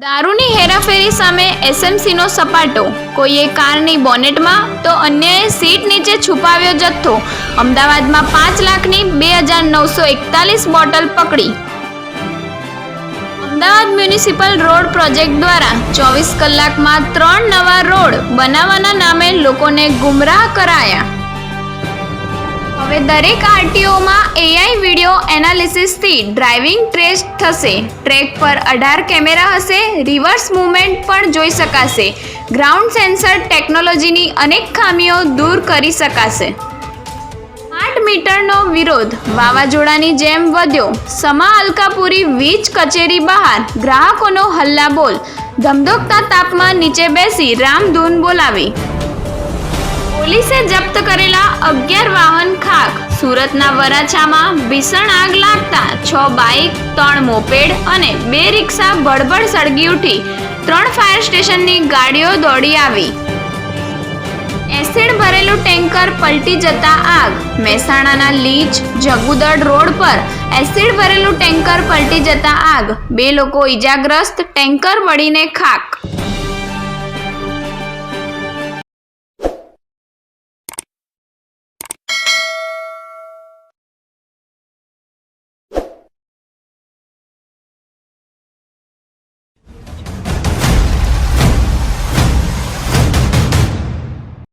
દારૂની હેરાફેરી સામે એસએમસીનો સપાટો. કોઈએ કારની બોનેટમાં તો અન્યએ સીટ નીચે છુપાવ્યો જથ્થો. અમદાવાદમાં પાંચ લાખની બે હજાર નવસો એકતાલીસ બોટલ પકડી. અમદાવાદ મ્યુનિસિપલ રોડ પ્રોજેક્ટ દ્વારા ચોવીસ કલાકમાં ત્રણ નવા રોડ બનાવવાના નામે લોકોને ગુમરાહ કરાયા. હવે દરેક આરટીઓમાં એનાલિસિસથી ડ્રાઇવિંગ ટેસ્ટ થશે. ટ્રેક પર અઢાર કેમેરા હશે, રિવર્સ મૂવમેન્ટ પણ જોઈ શકાશે. ગ્રાઉન્ડ સેન્સર ટેકનોલોજીની અનેક ખામીઓ દૂર કરી શકાશે. સ્માર્ટ મીટરનો વિરોધ. વાવાઝોડાની જેમ વધ્યો. સમા અલકાપુરી વીજ કચેરી બહાર. ગ્રાહકોનો હલ્લાબોલ ધમધોકતા તાપમાં નીચે બેસી રામધૂન બોલાવી. પોલીસે જપ્ત કરેલા અગિયાર વાહન ખાક સુરતના વરાછામાં ભીષણ આગ લાગતા છ બાઇક, ત્રણ મોપેડ અને બે રિક્ષા ભડભડ સળગી ઉઠી. ત્રણ ફાયર સ્ટેશનની ગાડીઓ દોડી આવી. એસિડ ભરેલું ટેન્કર પલટી જતા આગ. મહેસાણાના લીચ, જગુદડ રોડ પર એસિડ ભરેલું ટેન્કર પલટી જતા આગ. બે લોકો ઈજાગ્રસ્ત, ટેન્કર વળીને ખાક.